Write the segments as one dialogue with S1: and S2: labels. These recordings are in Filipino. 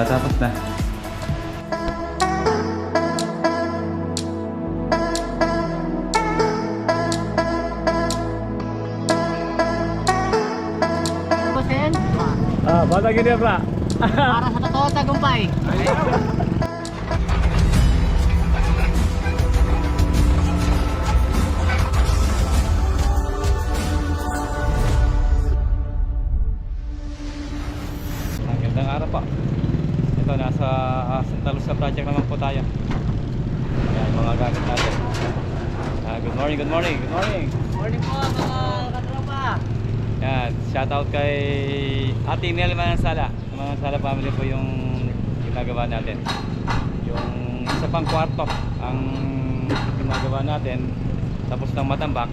S1: Tatapos na.
S2: Bosen,
S1: Ah, bata ginebra.
S2: para sa totoo tagumpay.
S1: Magandang araw po. Ito, nasa uh, Santa Lucia project naman po tayo. Ayan, mga gamit natin. Ah, good morning, good morning, good morning.
S2: Morning po mga katropa.
S1: Yan, shoutout kay Ate Nel Manansala. Manansala family po yung ginagawa natin. Yung isa pang kwarto ang ginagawa natin. Tapos ng matambak.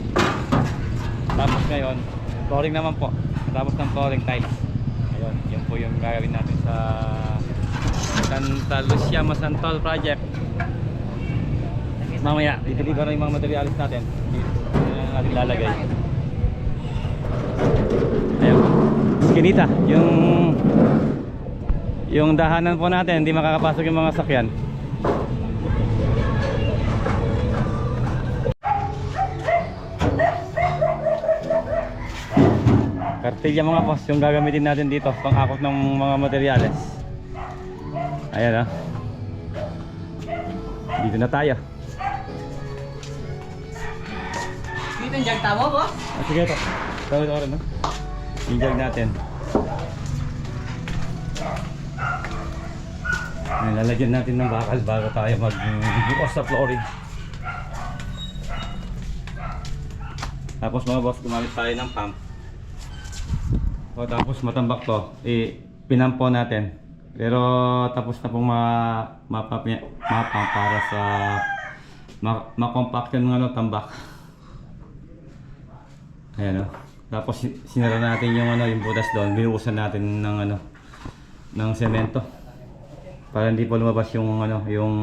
S1: Tapos ngayon, flooring naman po. Tapos ng flooring tiles. Ayun, yun po yung gagawin natin sa Santa Lucia Masantol Project. Mamaya, dideliver na yung mga materialis natin. Dito na natin lalagay. Ayun. Skinita, yung yung dahanan po natin, hindi makakapasok yung mga sakyan. Kartilya mga boss, yung gagamitin natin dito, pang-akot ng mga materyales. Ayan ah. Dito na tayo.
S2: Dito yung jag tamo, boss.
S1: Ah, sige ito. Tawid ako rin, no? Yung jug natin. Ayan, lalagyan natin ng bakal bago tayo mag-bukas sa flooring. Tapos mga boss, gumamit tayo ng pump. O tapos matambak to, eh, pinampo natin. Pero tapos na pong ma mapap mapang para sa ma makompact yung ano, tambak. Ayan o. Tapos si- sinara natin yung ano, yung butas doon. Binuusan natin ng ano, ng semento. Para hindi po lumabas yung ano, yung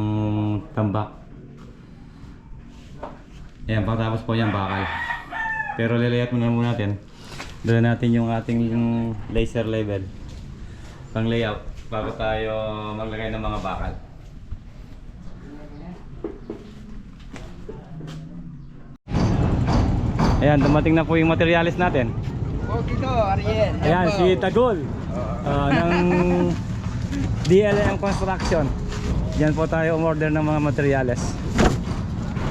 S1: tambak. Ayan, pagkatapos po yan bakal. Pero lilayat muna muna natin. Dala natin yung ating laser level. Pang layout bago tayo maglagay ng mga bakal. Ayan, dumating na po yung materialis natin.
S3: Oh, dito, Ariel.
S1: Ayan, si Tagol ah, ng DLM Construction. Diyan po tayo umorder ng mga materyales.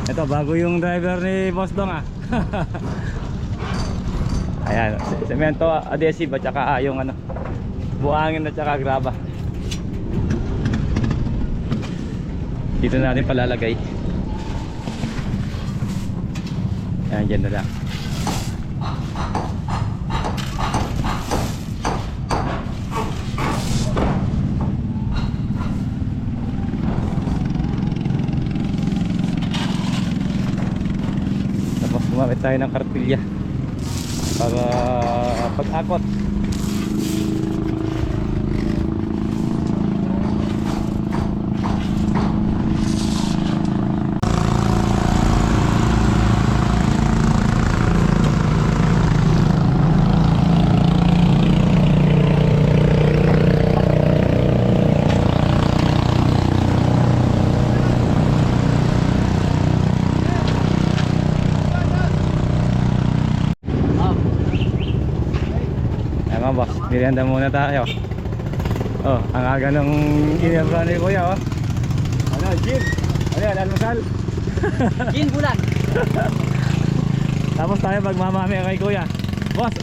S1: Ito, bago yung driver ni Boss Dong ah. Ayan, se- semento, adhesive at saka ah, yung ano, buhangin at saka graba. Dito na natin palalagay. Ayan, dyan na lang. Tapos gumamit tayo ng kartilya para pag-akot.
S2: Oh,
S1: Ayan mga boss, merienda muna tayo. Oh, ang aga ng inebra ni Kuya oh. Ano, gin? Ano yan, almusal?
S2: gin bulan.
S1: Tapos tayo magmamami kay Kuya. Boss,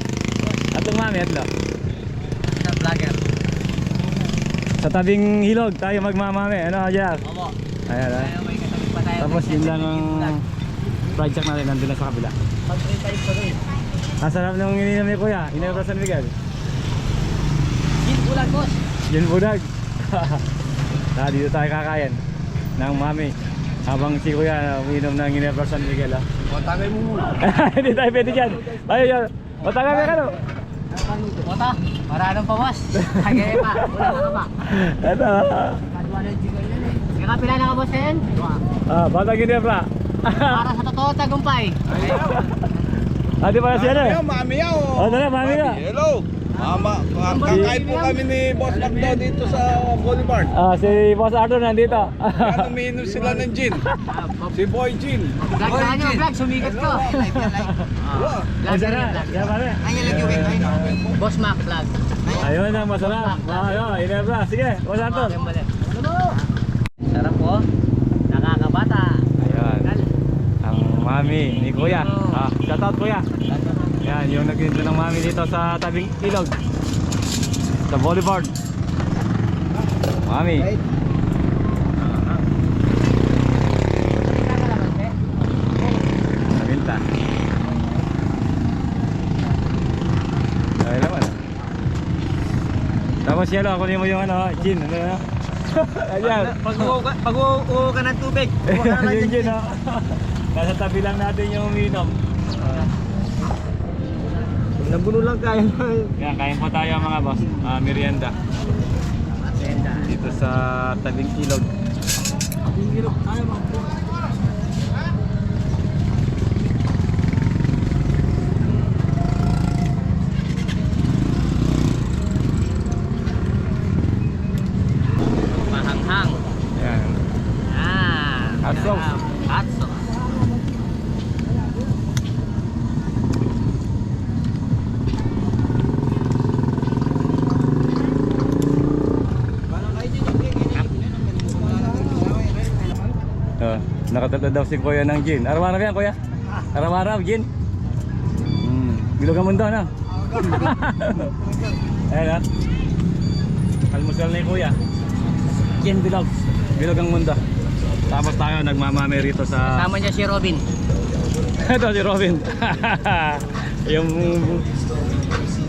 S1: atong mami atlo.
S2: Sa vlogger.
S1: Sa tabing hilog tayo magmamami. Ano, Jack?
S2: Opo.
S1: Ayan ah.
S2: Tayo.
S1: Tapos yun lang ang project natin nandun lang sa kabila.
S2: Pag free time pa rin.
S1: Ang sarap nung ininom ni Kuya, Inebra San Miguel.
S2: Gin bulan, boss.
S1: Yun budag. ah, dito tayo kakain ng mami. Habang si Kuya uminom ng Ginebra San Miguel ah.
S3: O, tagay mo muna.
S1: Hindi tayo pwede dyan. Ayaw yan. Matagal ka ano?
S2: Bota, para anong pa, boss? Tagay pa. Wala ka pa.
S1: Ito ah.
S2: Kadwa na yung jigal yan eh. Kaya pila na ka, boss, yan? Dua.
S1: Ah, bata Ginebra.
S2: Para sa totoo tagumpay.
S1: Ah, di pala siya na eh.
S3: Ayaw, mami yaw.
S1: Oh, dala, mami ka.
S3: Hello. Mama, kakain po kami ni Boss Macdo dito sa Boulevard.
S1: Ah, si Boss Arthur nandito.
S3: Kaya umiinom sila ng gin. Si Boy Gin.
S2: Vlog na nyo, vlog, sumikat ko.
S3: Wow.
S2: Vlog na rin, vlog.
S1: Kaya pare.
S2: Boss Mac vlog.
S1: Ayun ang masarap. Ayun, inebra. Sige, Boss Arthur.
S2: Sarap po. Nakakabata.
S1: Ayun. Ang mami ni Kuya. Ah, shout out Kuya. Yan, yung nagtinda ng mami dito sa tabing ilog. Sa boulevard. Mami. Naman. ah. Tapos yelo, kunin mo yung ano, gin. Ano na? Ayan.
S2: Pag uuo ka ng tubig,
S1: yung gin, oh. Nasa tabi lang natin yung uminom.
S2: Nabuno lang tayo.
S1: Yan, kain po tayo mga boss. Ah, merienda. Dito sa tabing ilog.
S2: Mahanghang.
S1: Uh, nakatatlo daw si Kuya ng gin. Araw-araw yan, Kuya. Araw-araw, gin. Mm, bilog ang mundo, no? Ayan, ha? Almusal ni Kuya. Gin bilog. Bilog ang mundo. Tapos tayo nagmamame rito sa...
S2: Kasama niya si Robin.
S1: Ito si Robin. yung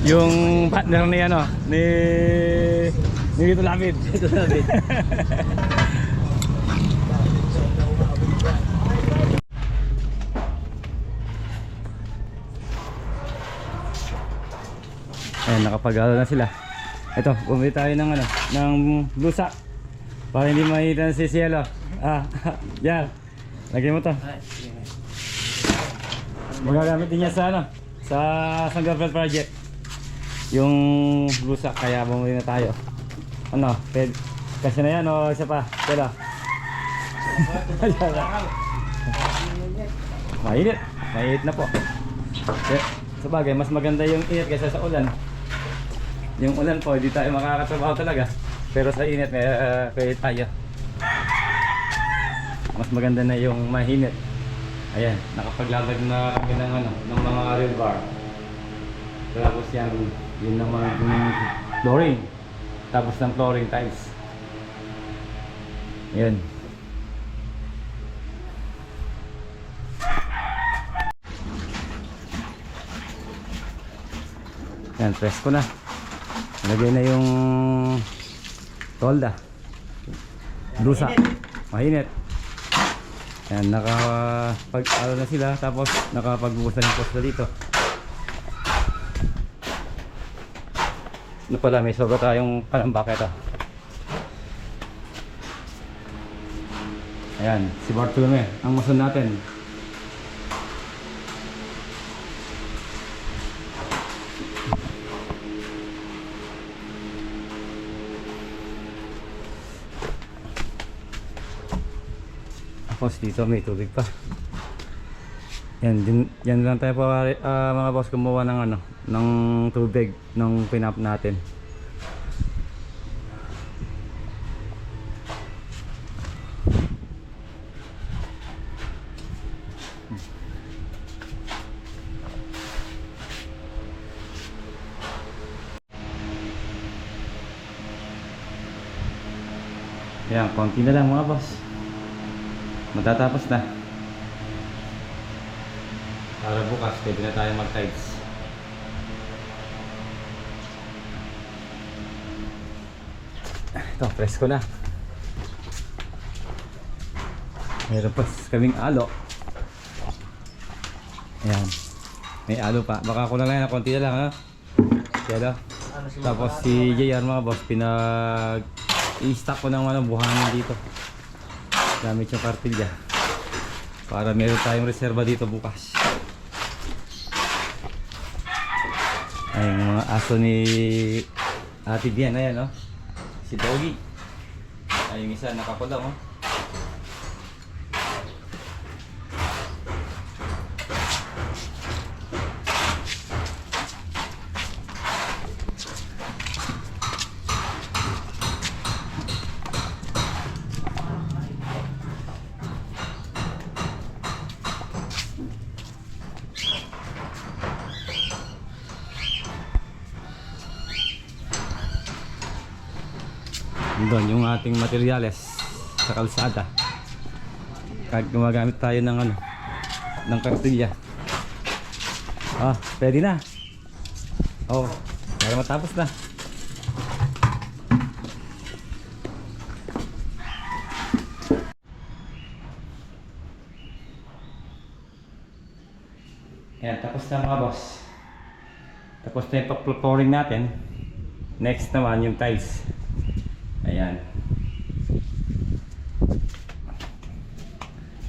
S1: yung partner ni ano ni ni Vito Lapid. Vito Lapid. Ayan, nakapag-alo na sila. Ito, bumili tayo ng ano, ng lusa. Para hindi makita si Cielo. Ah, yan. Lagyan mo to. Magagamit din niya sa ano, sa Sanggapel Project. Yung lusa, kaya bumili na tayo. Ano, pwede, kasi na yan o isa pa, pero. Mainit, mainit na po. Eh, sa bagay, mas maganda yung init kaysa sa ulan. Yung ulan po, hindi tayo makakatrabaho talaga. Pero sa init, may uh, pwede tayo. Mas maganda na yung mahinit. Ayan, nakapaglalagay na kami ng ano, ng mga real bar. Tapos yan, yun naman yung flooring. Tapos ng flooring tiles. Ayan. Yan, presko na. Lagay na yung tolda. Brusa. Mahinit. Yan, nakapag ano na sila tapos nakapagbubusan yung posto dito. Ano pala, may sobra tayong palambak ito. Ayan, si Bartolome, ang mason natin. Tapos dito may tubig pa. Yan, din, yan lang tayo pa ah, mga boss kumuha ng ano, ng tubig ng pinap natin. Yan, konti na lang mga boss. Matatapos na. Para bukas, pwede na tayo mag-tides. Ito, presko na. Meron pa kaming alo. Ayan. May alo pa. Baka na lang yan, konti na lang ha. Kaya Tapos si JR mga boss, pinag i-stock ko ng ano, buhangin dito. Gamit yung kartilya. Para meron tayong reserva dito bukas. Ay, mga aso ni Ate Bian, ayan, oh. Si Doggy. Ay, isa nakakulong, oh. Doon yung ating materyales sa kalsada. Kahit gumagamit tayo ng ano, ng kartilya. Ah, pwede na. Oh, para matapos na. Yan, tapos na mga boss. Tapos na yung natin. Next naman yung tiles. Ayan.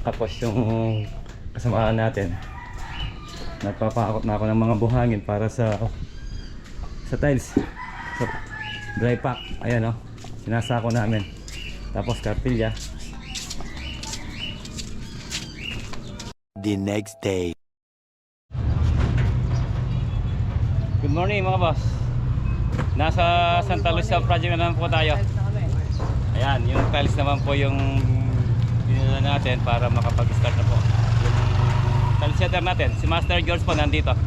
S1: Tapos yung kasamaan natin. Nagpapakot na ako ng mga buhangin para sa sa tiles. Sa dry pack. Ayan o. Oh. Sinasako namin. Tapos kartilya.
S4: the next day.
S1: Good morning mga boss. Nasa Santa Lucia project na naman po tayo. Ayan, yung tiles naman po yung dinala natin para makapag-start na po. Yung tiles setter natin, si Master George po nandito.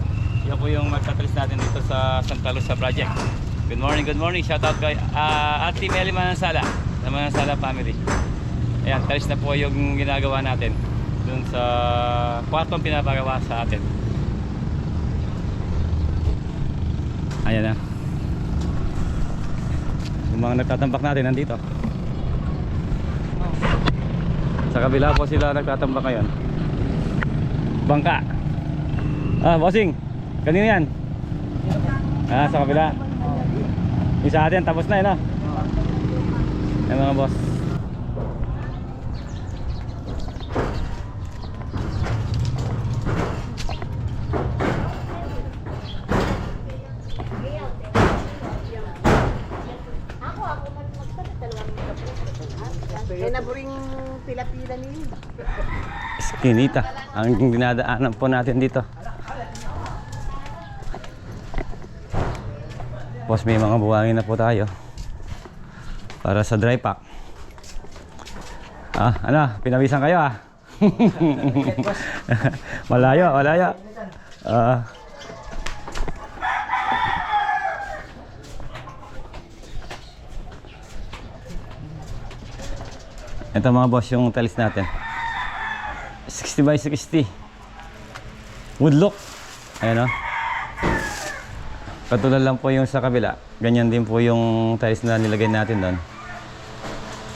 S1: Yan po yung magtatilis natin dito sa Santa Lucia project. Good morning, good morning. Shout out kay uh, Ate Meli Manansala, sa Manansala family. Ayan, tiles na po yung ginagawa natin dun sa kwartong pinapagawa sa atin. Ayan na. Yung mga nagtatambak natin nandito. Sa kabila po sila nagtatambak ngayon. Bangka. Ah, bossing. Kanino yan? Ah, sa kabila. Yung atin, tapos na yun ah. Yan mga boss. Eskinita. Ang dinadaanan po natin dito. Boss, may mga buwangin na po tayo. Para sa dry pack. Ah, ano? Pinawisan kayo ah. malayo, malayo. Ah. ito mga boss yung tiles natin. 60 by 60 wood look. Ayan o katulad lang po yung sa kabila. Ganyan din po yung tiles na nilagay natin doon.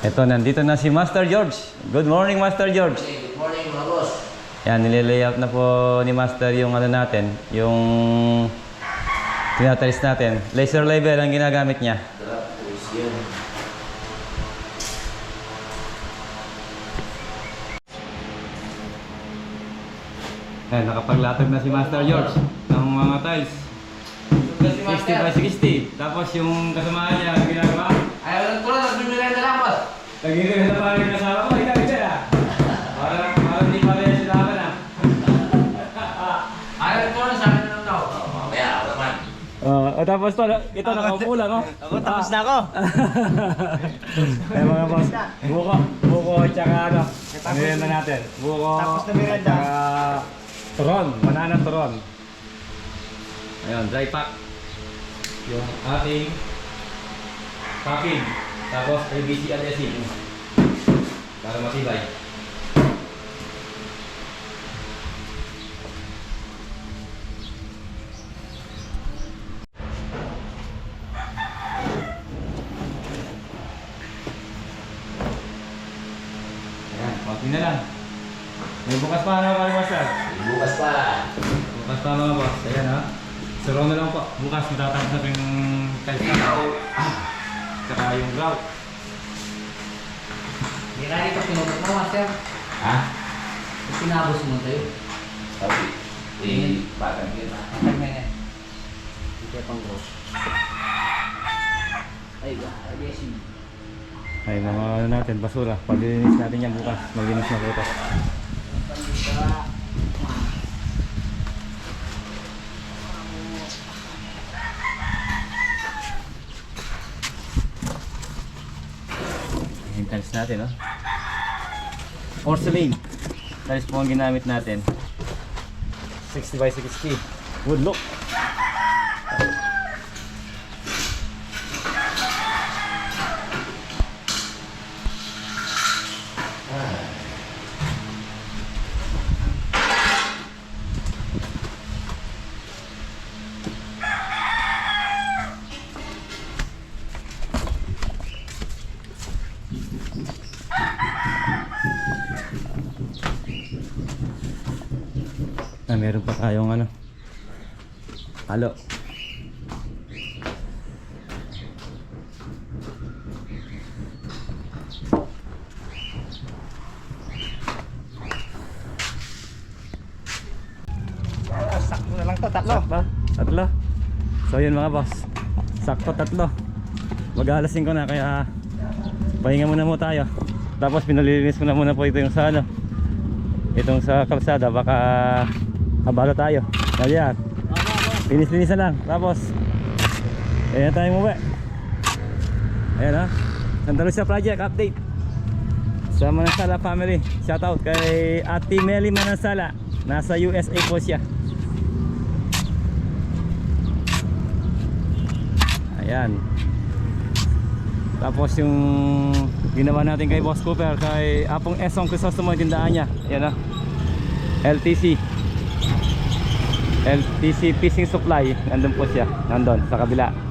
S1: Ito nandito na si Master George. Good morning Master George.
S2: Good morning mga boss.
S1: yan nililayout na po ni Master yung ano natin yung tinatiles natin. Laser level ang ginagamit niya Ayan, nakapaglatag na si Master George ng mga tiles. 60 by 60. Tapos yung kasamahan niya, ang ginagawa,
S2: Ayaw lang tulad, nagbibigay na lang boss.
S1: nagiging na parang yung kasama ko, ikaw, ikaw ah. Parang, parang di pa rin sila na.
S2: Ayaw lang tulad, sabi na lang daw. Mamaya, ako naman.
S1: Uh, tapos to, ito nakaupo lang, oh.
S3: Ako, tapos na ako.
S1: Ay mga boss, buko, buko, tsaka ano, mirenda natin. Buko,
S3: Tapos na mirenda.
S1: tsaka turon, banana turon. Ayun, dry pack. Yung ating packing. Tapos ABC adhesive. Para matibay. Ayan, konti na lang. May bukas pa na mga master.
S2: Bukas pa.
S1: Bukas pa mga boss. Ayan ha. Suro na lang po. Bukas matatapos natin yung na tao. Tsaka yung grout.
S2: Hindi na ito pinubot mo, master.
S1: Ha?
S2: Pinabos mo tayo.
S4: Sabi, eh, bakit yun ah?
S2: Patag na yan. Kaya pang go. Ay, yes.
S1: Ay, mga ano natin, basura. Paglilinis natin yan bukas. Maglinis na bukas. Yung tiles natin, no? Porcelain. Tiles po ang ginamit natin. 60 by 60. Wood look. Meron pa tayong ano. Halo.
S3: Sakto na lang to, tatlo.
S1: Sakto? Tatlo? So yun mga boss Sakto tatlo Mag alas 5 na kaya Pahinga muna mo tayo Tapos pinalilinis ko na muna po ito yung sa ano Itong sa kalsada Baka Abala tayo Kaya Linis-linis na lang Tapos Ayan tayo umuwi Ayan ha Santa Lucia Project Update Sa Manansala family Shoutout kay Ate Melly Manansala Nasa USA po siya Ayan. Tapos yung ginawa natin kay Boss Cooper kay Apong Esong Crisostomo yung tindahan niya. Ayan na. LTC. LTC Fishing Supply. Nandun po siya. Nandun sa kabila.